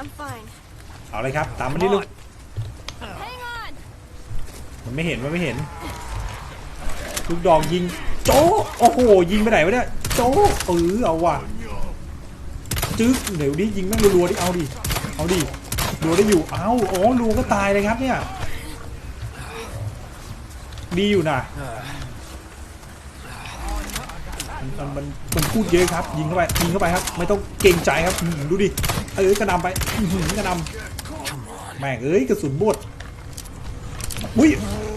I'm fine. เอาเลยครับตามมันนี่ลูก Hang on. มันไม่เห็นมันไม่เห็น ลูกดอกยิง โจ๊ะโอ้โหยิงไปไหนวะเนี่ยโจ๊ะเออเอาว่ะจึ๊กเดี๋ยวดิยิงแม่งรัวๆดิเอาดิเอาดิรัวได้อยู่เอาอ๋อรัวก็ตายเลยครับเนี่ย ดีอยู่นะ มันมันมันพูดเยอะครับ ยิงเข้าไปยิงเข้าไปครับ ไม่ต้องเกรงใจครับดูดิเออกระหนำไปกระหนำแม่งเอ้ยกระสุนบดอุ้ย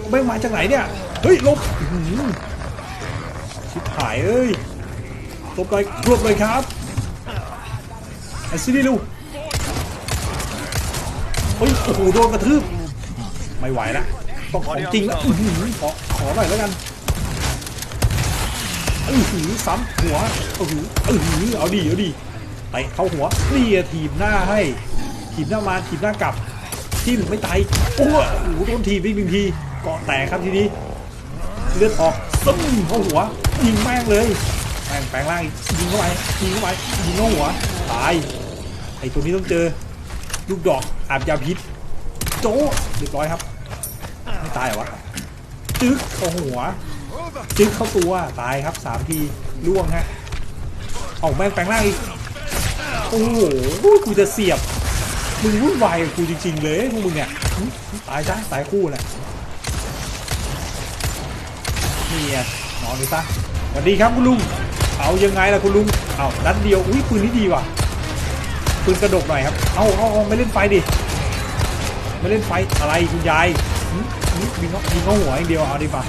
แม่งมาจากไหนเนี่ยเฮ้ยลบชิบหายเอ้ยลบเลยรวบเลยครับไอซินี่ลูเฮ้ยโอ้โหโดนกระทืบไม่ไหวละต้องของจริงแล้วอื้อหือขอขอหน่อยแล้วกัน อือหือซ้ำหัวอือหืออือหือเอาดีเอาดีเตะเข้าหัวนี่อะทีบหน้าให้ ทีบหน้ามาทีบหน้ากลับทิ่มไม่ตายโอ้โหโดนทีบอีกหนึ่งทีเกาะแตกครับทีนี้เลือดออกซึมเข้าหัวยิงแม่งเลยแม่งแปลงร่างยิงเข้าไปยิงเข้าไปยิงเข้าหัวตายไอตัวนี้ต้องเจอลูกดอกอาบยาพิษโจ้เรียบร้อยครับ ไม่ตายเหรอวะจึ๊กเข้าหัว จึ๊กเข้าตัวตายครับสามทีล่วงฮะเอาแม่งแปลงร่างอีกโอ้โหกูจะเสียบมึงวุ่นวายกับกูจริงๆเลยพวกมึงเนี่ยตายซะตายคู่แหละนี่ไงนอนดูซะสวัสดีครับคุณลุงเอายังไงล่ะคุณลุงเอานัดเดียวอุ้ยปืนนี้ดีว่ะปืนกระดกหน่อยครับเอาเอาเอาไม่เล่นไฟดิไม่เล่นไฟอะไรคุณยายหึหึยิงเขายิงาหัวอย่างเดียวเอาดีป่ะ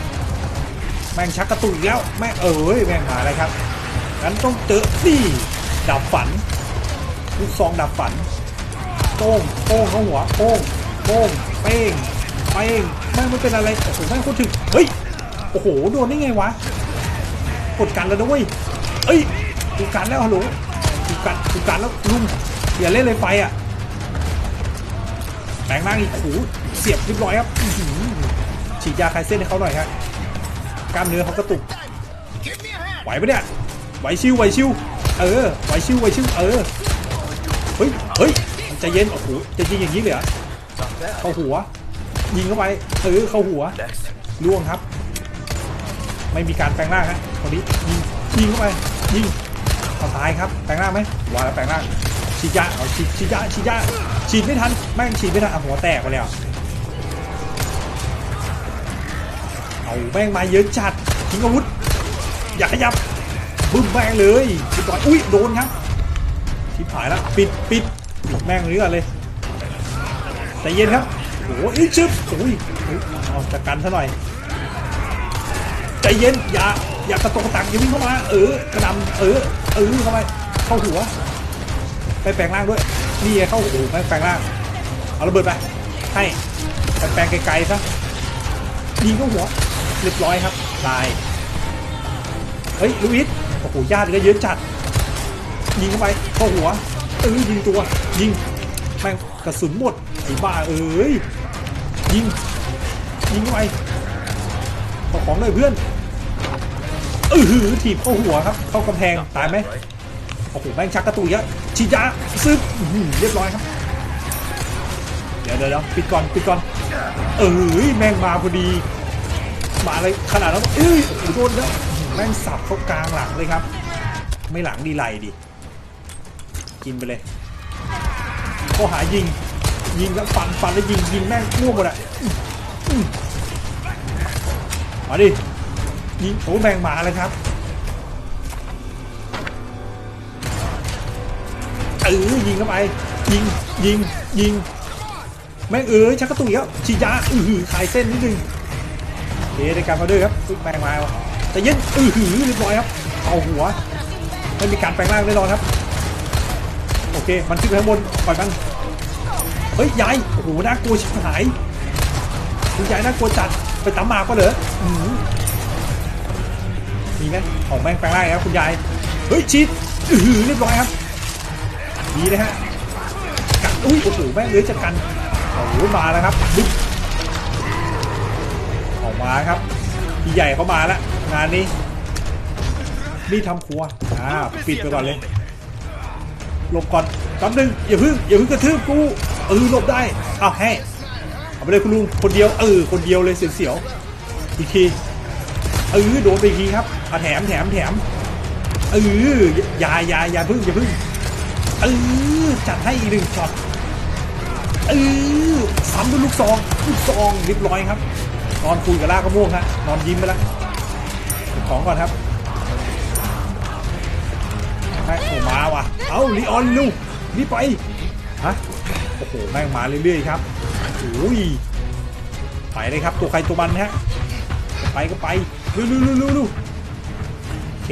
แม่งชักกระตุกอีกแล้ว แม่งเอ้ยแม่งหาอะไรครับงั้นต้องเจอนี่ดับฝันลูกซองดับฝันโป้งโป้งเข้าหัวโป้งโป้งเป้งเป้งแม่งไม่เป็นอะไรโอ้โหแม่งโคตรถึกเฮ้ยโอ้โหโดนได้ไงวะกดกันแล้วนะเว้ยเอ้ยกูกันแล้วฮัลโหลกูกันกูกันแล้วลุงอย่าเล่นเลยไฟอะแปลงร่างอีกโอ้โหเสียบเรียบร้อยครับฉีดยาคลายเส้นให้เขาหน่อยครับ กล้ามเนื้อเขากระตุกไหวปะเนี่ยไหวชิวไหวชิวเออไหวชิวไหวชิวเออเฮ้ยเฮ้ยใจเย็นโอ้โหจะยิงอย่างนี้เลยเหรอเข้าหัว ยิงเข้าไปเออเข้าหัวล่วงครับ ไม่มีการแปลงร่างฮะคนนี้ยิงยิงเข้าไปยิงเอาตายครับแปลงร่างไหมว่าแล้วแปลงร่างฉีดยาเอาฉีดฉีดยาฉีดยาฉีดไม่ทันแม่งฉีดไม่ทันอะหัวแตกไปแล้ว เอาแม่งมาเยอะจัดทิ้งอาวุธ อย่าขยับบึ้มแม่งเลยเรียบร้อยอุ้ยโดนครับชิบหายแล้วปิดปิดปิดแม่งเลยก่อเลยใจเย็นครับโอ้ยชึบโอ้ยเอาจัดการซะหน่อยใจเย็นอย่าอย่ากระตกกระตักอย่าวิ่งเข้ามาเออกระนำเออเออเข้าไปเข้าหัวไปแปลงร่างด้วยนี่เข้าโอ้โหแม่งแปลงร่างเอาระเบิดไปให้ไปแปลงไกลๆซะยิงเข้าหัว เรียบร้อยครับตายเฮ้ยลูอิสโอ้โหญาติก็เยอะจัด ยิงเข้าไปเข้าหัวเออยิงตัว ยิงแม่งกระสุนหมดไอ้บ้าเอ้ยยิงยิงเข้าไปเอของเลยเพื่อนเออหือถีบเข้าหัวครับ เข้ากำแพงตายไหมโอ้โหแม่งชักกระตุกเยอะฉีดยาซึบอื้อหือเรียบร้อยครับเดี๋ยวเดี๋ยวเดี๋ยวปิดก่อนปิดก่อนเอ้ยแม่งมาพอดี มาเลยขนาดนั้นเอ้ยโอ้โดนแล้วแม่งสับเข้ากลางหลังเลยครับ ไม่หลังดีไหลดิกินไปเลยก็หายิง ยิงแล้วฟันฟันแล้วยิงยิงแม่งทั่วหมดอะมาดิยิงโอ้แม่งมาเลยครับเออยิงเข้าไป ยิงยิงยิง แม่งเอ้ยชักกระตุกแล้วฉีดยาอือหือคลายเส้นนิดนึง ในการมาด้วยครับปึ๊บแปลงมาแต่ย็นอือหือเรียบร้อยครับเอาหัวไม่มีการแปลงร่างแน่นอนครับ โอเค มันขึ้นไปข้างบนปล่อยมันเฮ้ยยายโอ้โหน่ากลัวชิบหายคุณยายน่ากลัวจัดไปตำหมาก็เหรออือมีไหมของแม่งแปลงร่างแล้วคุณยายเฮ้ยชีดอือหือเรียบร้อยครับดีเลยฮะกัดอุ้ยโอ้โหแม่งเลยจัดกันโอ้โหมาแล้วครับบึ๊ก มาครับพี่ใหญ่เขามาแล้วงานนี้นี่ทำครัวอ่าปิดไปก่อนเลยหลบก่อนแป๊บนึงอย่าพึ่งอย่าพึ่งกระทืบกูเออหลบได้อ้าวให้เอาไปเลยคุณลุงคนเดียวเออคนเดียวเลยเสียวๆอีกทีเออโดนไปอีกทีครับอะแถมแถมแถมเอออย่าอย่าอย่าพึ่งอย่าพึ่งเออจัดให้อีกหนึ่งช็อตเออซ้ำด้วยลูกซองลูกซองเรียบร้อยครับ นอนคุยกับลากกระม่วงฮะนอนยิ้มไปแล้วเก็บของก่อนครับแม่งโอ้มาว่ะ เอ้าลีออนลูกนี่ไป ฮะ โอ้โห แม่งมาเรื่อยๆครับโอ้ยไปเลยครับ ตัวใครตัวมันฮะ ไปก็ไปเร็วๆๆๆๆโอเค